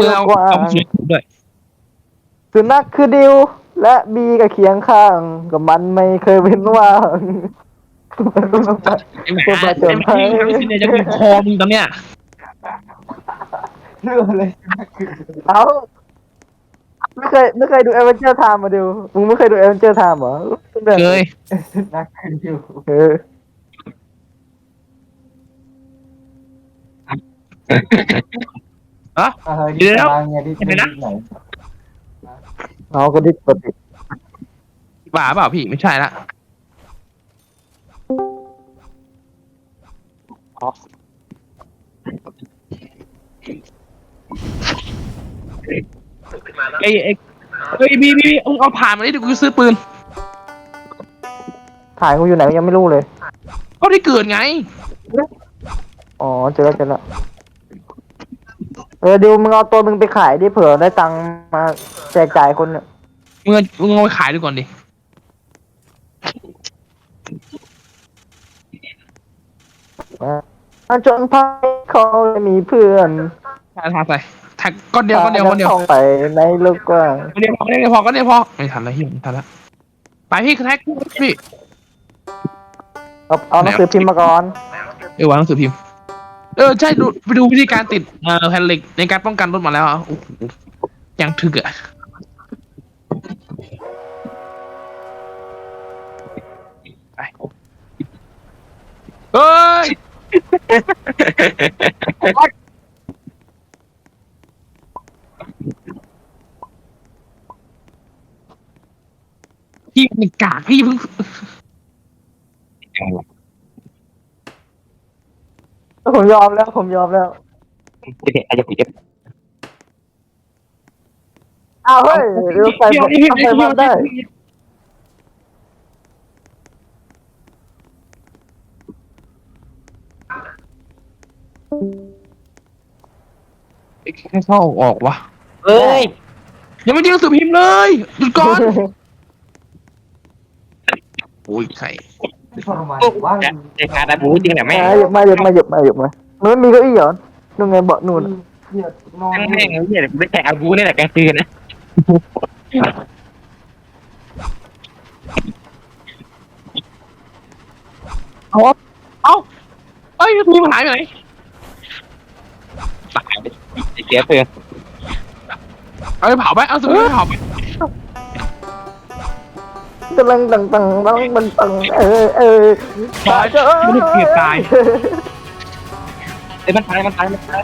มือเอากว้างเอาเสียงด้วยสุนัขคือดิว และบีก็เคียงข้างกับมันไม่เคยเว้นว่างไอ้หมาไอ้หมาที่ทำสิเนี่ยจะมีคอมึงตอนเนี้ยเรื่องอะไรเอาไม่เคยไม่เคยดูเอเวนเจอร์ไทม์มาดูมึงไม่เคยดูเอเวนเจอร์ไทม์เหรอเคยนักขึ้นอยู่เออ อะเออที่บางเนี่ยที่ที่ไหนเอาก็ดิปกติบ้าเปล่าพี่ไม่ใช่ละไอ้ไอ้เฮ้ยบีบีบีมึงเอาผ่านมาดิเดี๋ยวกูซื้อปืน ถ่ายกูอยู่ไหนยังไม่รู้เลย ก็ที่เกิดไง อ๋อเจอแล้วเจอแล้ว เออดิวมึงเอาตัวมึงไปขายดิเผื่อได้ตังค์มาแจกจ่ายคนเนี่ยมึงเอามึงเอาไปขายดูก่อนดิมาจนพักเขาไม่มีเพื่อนทาทาใส่แท็กก้อนเดียวก้อนเดียวก้อนเดียวท่องไปในโลกกว้างก้อนเดียวก้อนเดียวพอก้อนเดียวพอไม่ทันแล้วเฮียไม่ทันแล้วไปพี่แท็กพี่เอาเอาหนังสือพิมพ์มาก่อน เออวางหนังสือพิมพ์ เออใช่ดูไปดูวิธีการติดเอ่อแผ่นเหล็กในการป้องกันรถมาแล้วอะโอ้โหยังถึกอะไปเฮ้ยพี่มันกากพี่เพิ่ง ผมยอมแล้ว ผมยอมแล้วเด็กอาจจะผิดอ้าวเฮ้ยเดี๋ยวใส่เดี๋ยวใส่เดี๋ยวมาได้แค่เข้าออกวะเอ้ยยังไม่ได้หนังสือพิมพ์เลยหยุดก่อนโอ้ย ไข่ทรมานว่างเด็กขาดาบูจริงเหรอแม่มาหยิบมาหยิบมาหยิบมาหยิบมามันไม่มีเก้าอี้เหรอนู่นไงเบาะนู่นเนี่ยนอนแม่งเนี่ยไม่แข่อาบูนี่แหละกลางคืนนะเอ้ยพิมพ์หายไปไหนตายเสียเพื่อนเอาไปเผาไปเอาสมุดไปเผาไป กำลังตังตังตังมันตังเออเออตายไม่ได้เกลียดตาย ไอ้มันตายมันตายมันตาย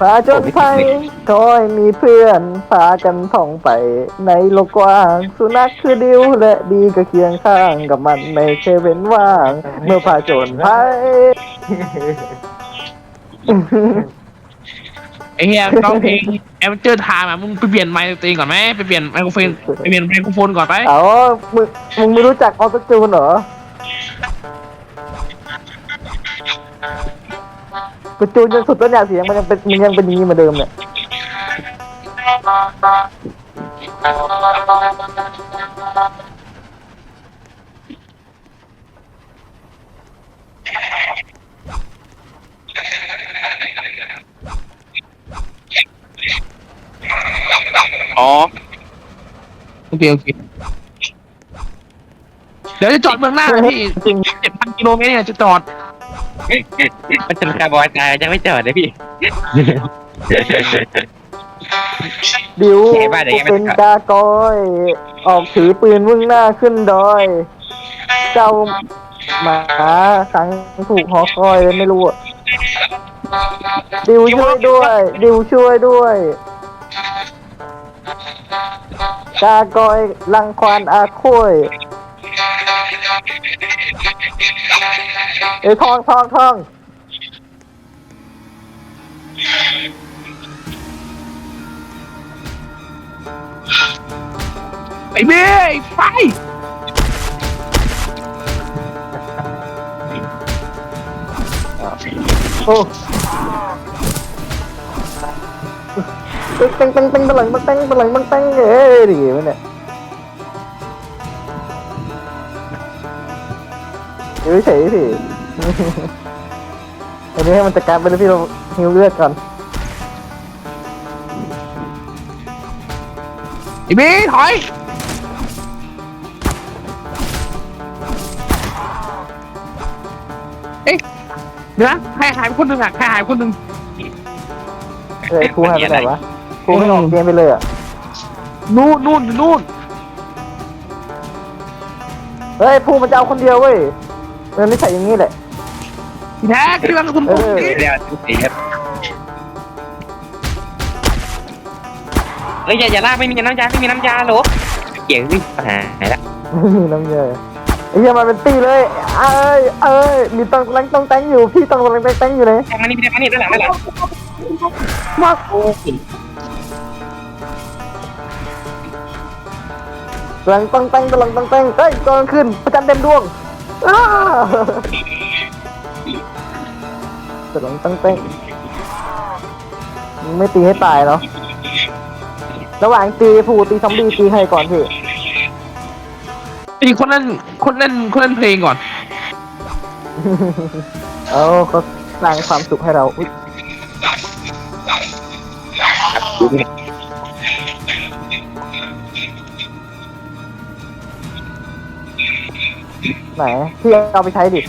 พาจนภัยคอยมีเพื่อนพากันท่องไปในโลกกว้าง สุนัขคือดิวและดีก็เคียงข้างกับมันไม่เคยเว้นว่าง เมื่อพาจนภัย ไอ้เฮียร้องเพลงแอมเจอร์ไทม์อะมึงไปเปลี่ยนไมค์ตัวเองก่อนไหมไปเปลี่ยนไมโครโฟนไปเปลี่ยนไมโครโฟนก่อนไปเอามึงมึงไม่รู้จักออโตจูนเหรอกูจูนจนสุดแล้วเนี่ยเสียงมันยังเป็นมันยังเป็นอย่างนี้เหมือนเดิมเนี่ย อ๋อโอเคโอเคเดี๋ยวจะจอดเมืองหน้านะพี่จริงเจ็ดพันกิโลเมตรเนี่ยจะจอดมันจนคาร์บอยตายยังไม่จอดเลยพี่ ดิวเจ๊บ้านไหนกูยังไม่เป็นได้กากอย ออกถือปืนมุ่งหน้าขึ้นดอย เจ้าหมาขังถูกหอคอยไม่รู้อะดิวช่วยด้วย ดิวช่วยด้วย กากอยลังควานอาโคยเอ้ยทองทองทองไอ้เบ้ไอ้ไฟโอ้ เต็งเต็งเต็งตะหลังบังเต็งตะหลังบังเต็งเอ้ยดีมันเนี่ยอยู่เฉยสิอันนี้ให้มันจัดการไปเลยพี่เราหิวเลือดก่อนไอ้บีถอยเอ๊ะเดี๋ยวนะใครหายไปคนหนึ่งอะใครหายไปคนหนึ่ง เอ้ยครูหายไปไหนวะ ครูไม่ออกเกมไปเลยอะนู่นนู่นอยู่นู่นเฮ้ยภูมันจะเอาคนเดียวเว้ยมันไม่ใช่อย่างนี้แหละแท็กที่วางกระสุนเอปุ๊บอเดี๋ยวเดี๋ยวเฮ้ยอย่าอย่าลากไม่มีน้ำยาไม่มีน้ำยาโหลเกี่ยววิ่งหายละไม่มีน้ำเยอะไอ้เหี้ยมันเป็นตีเลยเอ้ยเอ้ยมีต้องแรงต้องแตงอยู่พี่ต้องแรงแตงอยู่เลยทางนี้พี่ทางนี้ด้านหลังด้านหลังมากโอ้ แรงต้องแตงต้องต้องแตงเอ้ยตอนขึ้นประจันเต็มดวงอ้าแรงต้องแตงมึงไม่ตีให้ตายเนาะระหว่างตีผูตีซอมบี้ตีใครก่อนพี่ไอ้คนนั้นคนเล่นคนเล่นเพลงก่อน เอาเขาสร้างความสุขให้เราอุ๊ย ไหนพี่เอาไปใช้ดิ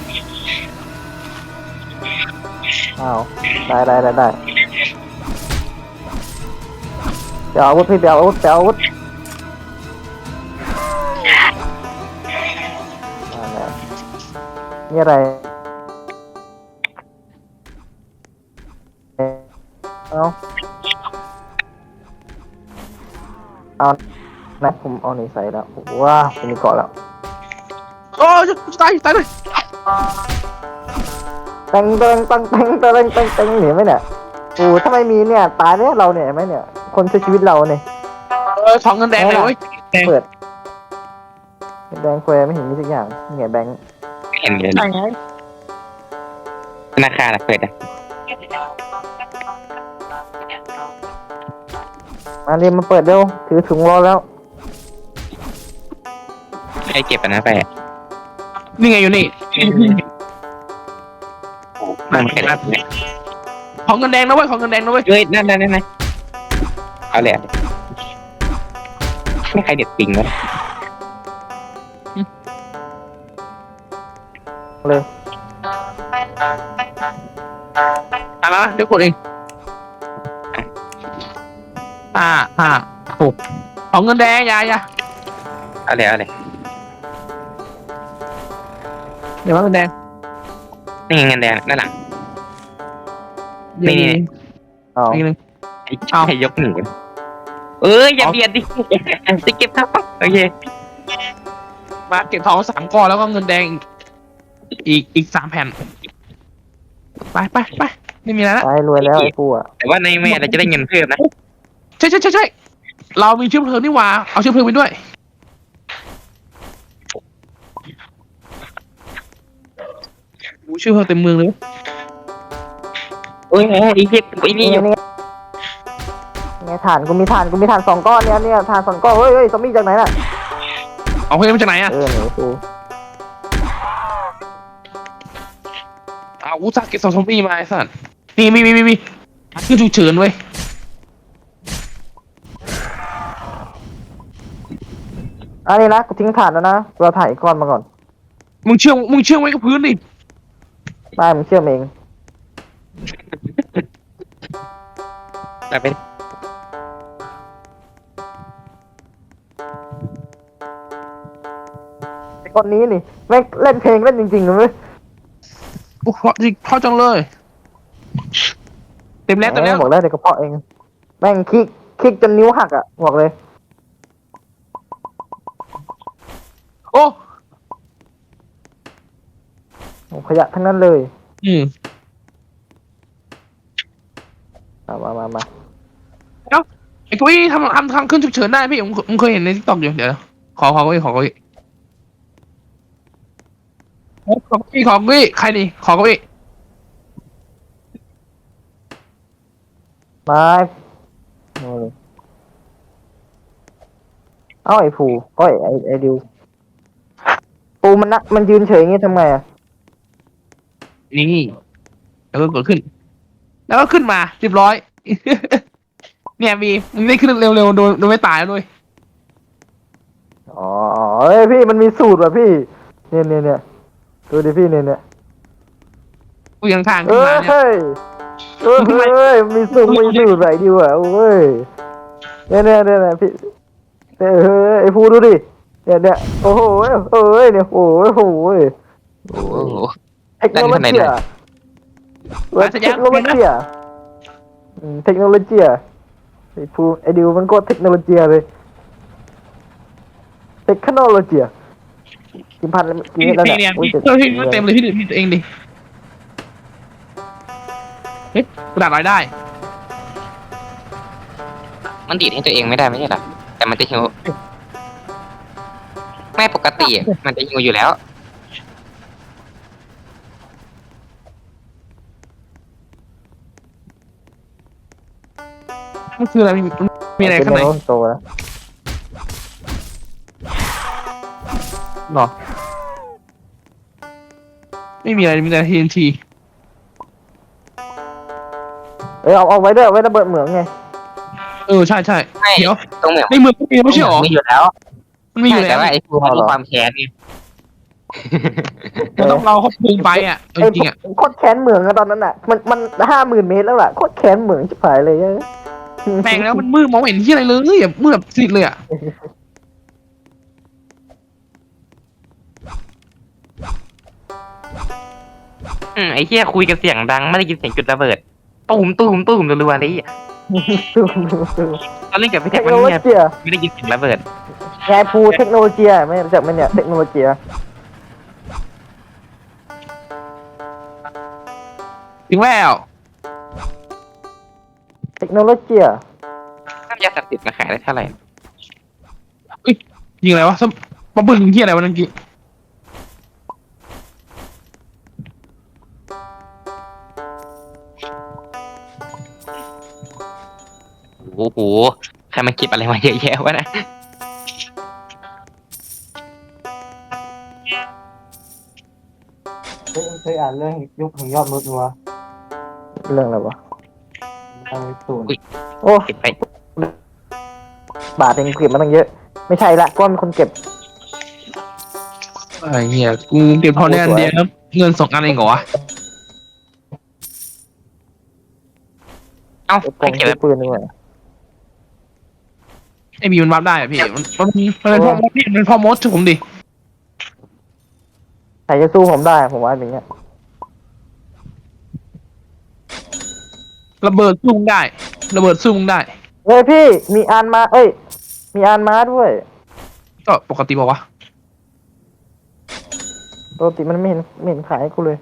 อ้าวได้ได้ได้ได้เดี๋ยวอาวุธพี่เดี๋ยวอาวุธเดี๋ยวอาวุธนี่อะไรเอาเอานะผมเอานี่ใส่แล้วว้าผมมีเกาะแล้ว โอ้ยจะตายตายเลยแตงแตงแตงแตงแตงแตงแตงเห็นไหมเนี่ยโอ้ถ้าไม่มีเนี่ยตายเนี่ยเราเนี่ยเห็นไหมเนี่ย คนช่วยชีวิตเราเนี่ยเออทองเงินแดงเลยเว้ยเปิดแบงค์แควไม่เห็นมีสักอย่างเนี่ยแบงค์เห็นเลยใช่ไงธนาคารเปิดอะมาเรียนมาเปิดเร็วถือถุงรอแล้วใครเก็บอันนั้นไป นี่ไงอยู่นี่มันเก็บของเงินแดงนะเว้ยของเงินแดงนะเว้ยเฮ้ยนั่นนั่นนั่นเอาเลยไม่ใครเด็ดปิงวะเลยอะนะเดี๋ยวกดเองอ่าอ่าหกของเงินแดงอยาอยาเอาเลยเอาเลย ดี๋ยวว่าเงินแดงนี่เงินแดงด้านหลังนี่นี่ เอาอีกหนึ่ง ไอ้เอา ให้ยกหนึ่งเอ้ยอย่าเบียดดิจะเก็บทับโอเคมาเก็บทองสามก้อนแล้วก็เงินแดงอีกอีกอีกสามแผ่น ไปไปไปไม่มีอะไรละไปรวยแล้วไอ้ปูอะแต่ว่าในแม่เราจะได้เงินเพิ่มนะ ใช่ใช่ใช่ใช่เรามีเชื้อเพลิงนี่หว่า เอาเชื้อเพลิงไปด้วย โอ้เชื้อเพลิงเต็มเมืองเลยเอ้ยไอ้เก็บไอ้นี่นี่นี่เนี่ยฐานกูมีฐานกูมีฐานสองก้อนเนี่ยเนี่ยฐานสองก้อนเฮ้ยเฮ้ยซอมบี้จากไหนน่ะเอาเพลิงมาจากไหนอะเออหนูกูเอาอุตส่าห์เก็บซอมบี้มาไอ้สัสนี่มีมีมีมีคือฉุกเฉินเว้ยอันนี้นะกูทิ้งฐานแล้วนะเราถ่ายอีกก้อนมาก่อน มึงเชื่องมึงเชื่องไว้กับพื้นดิ ได้มึงเชื่อมเองเราเป็นไอ้คนนี้นี่แม่งเล่นเพลงเล่นจริงๆเลยโอ้เพราะจริงเพราะจังเลย เต็มแล้วเต็มแล้ว บอกแล้วเดี๋ยวกระเพาะเอง แม่งคลิกคลิกจนนิ้วหักอะบอกเลย โอ้ โอ้ ขยะทั้งนั้นเลย อืม มามามามาไอ้กุ้ยทำทำทำเครื่องฉุกเฉินได้พี่ผมผมเคยเห็นในทิกตอกอยู่เดี๋ยวนะขอขอกุ้ยขอกุ้ยขอกุ้ยขอกุ้ยใครนี่ขอกุ้ยมาโอ้ยเอาไอ้ผูเอ้ยไอ้ไอ้ดิวปูมันนะมันยืนเฉยอย่างงี้ทำไงอะ นี่แล้วก็กดขึ้น แล้วก็ขึ้นมาเรียบร้อย เนี่ยมีมึงได้ขึ้นเร็วๆโดนโดนไม่ตายแล้วด้วยอ๋ออ๋อเอ้ยพี่มันมีสูตรว่ะพี่ เนี่ยเนี่ยเนี่ยดูดิพี่เนี่ยเนี่ยกูยังทางเอขึ้นอมาเนี่ย เฮ้ยเออเฮ้ยมีสูตรมีสูตรไหนดีวะโอ้ยเนี่ยเนี่ยเนี่ยเนี่ยพี่เนี่ยเฮ้ยไอ้พูดูดิเนี่ยเนี่ยโอ้โหเอ้ยเนี่ยโอ้โหโอ้โหโอ้โห เทคโนโลยีอะเว้ยเทคโนโลยีอะอืมเทคโนโลยีอะไอ้พูไอ้ดิวมันก็เทคโนโลยีเลยเทคโนโลยีอะกินพันแล้วกินพี่แล้วพี่เนี่เนี่ยยอุ้ยพี่เฮ้ยพี่มันเต็มเลยพี่ดูพี่ตัวเองดิเฮ้ยกระดาษรายได้ มันดีดให้ตัวเองไม่ได้ไม่ใช่เหรอแต่มันจะหิวไม่ปกติอะมันจะหิวอยู่แล้ว คืออะไรมีมีอะไรข้างในเป็นโตแล้วหรอ ไม่มีอะไรมีแต่ TNT เอ้ยเอาเอาไว้ด้วยเอาไว้ระเบิดเหมืองไงเออใช่ใช่ไม่เดี๋ยวตรงเหมือนในเมืองก็มีไม่ใช่หรอมีอยู่แล้วมันมีอยู่แต่แล้วว่าไอ้ฟูมันมีความแค้นไงมันต้องเราเขาพึงไปอะเอาจริงๆอะโคตรแค้นเหมืองอะตอนนั้นอะมันมันห้าหมื่นเมตรแล้วล่ะโคตรแค้นเหมืองชิบหายเลยเอ้ย แม่งแล้วมันมืดมองไม่เห็นที่อะไรเลยแบบมืดแบบสิดเลยอะอืมไอ้เหี้ยคุยกันเสียงดังไม่ได้ยินเสียงจุดระเบิดตูมตูมตูมรัวๆเลยอะตอนเล่นกับพี่เทแท็คกโนมันโลเงียบยีอะไม่ได้ยินเสียงระเบิดไงภูเทคโนโลยีอะไม่รู้จักไหมเนี่ยเทคโนโลยีอะถึงแล้ว เทคโนโลยีอะน้ำยาศักดิ์สิทธิ์มาขายได้เท่าไหร่ยิงอะไรวะสมมาบึ้งที่อะไรวะนั่นกี้โอ้โหใครมาเก็บอะไรมาเยอะแยะวะนะเคยเคยอ่านเรื่องยุคของยอดมนุษย์มั้ยเรื่องอะไรวะ ทางศูนย์โอ้เก็บไปบาทเองเก็บมาตั้งเยอะ ไม่ใช่ละก้อนเป็นคนเก็บ ไอ้เหี้ยกูเก็บพอได้อันเดียวแล้วเงินสองอันเองเหรอวะเอ้าเก็บกใครล่องเก็บซื้อปืนด้วยไอ้บีมันวับได้อะพี่ มันมันมันเป็นพ่อมดพี่มันเป็นพ่อมดช่วยผมดิ ใครจะสู้ผมได้ ผมว่าอย่างเงี้ย ระเบิดสู้มึงได้ ระเบิดสู้มึงได้ เฮ้ยพี่มีอานมา เอ้ย มีอานมาด้วย ก็ปกติบอกว่าวะปกติมันไม่เห็นไม่เห็นขายให้กูเลย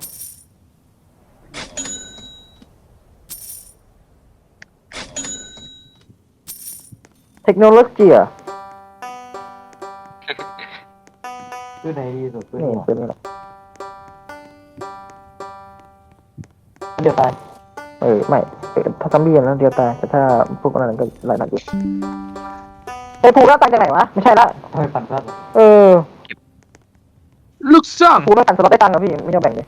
เทคโนโลยีอะชื่อไหนดีสุดชื่อนี่ไหนเป็นอะไรเดี๋ยวตายเออ ไม่เออ ถ้าซอมบี้อันนั้นเดียวตายแต่ถ้าพวกนั้นก็หลายนัดอยู่ไอ้ภูหน้าตายจากไหนวะไม่ใช่ละทำไมปั่นพลาดเออลูกซ่องภูไม่ตันสล็อตได้ตังค์เหรอพี่ไม่ยอมแบ่งเลย